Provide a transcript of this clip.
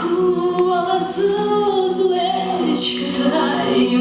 Глаза злечка дай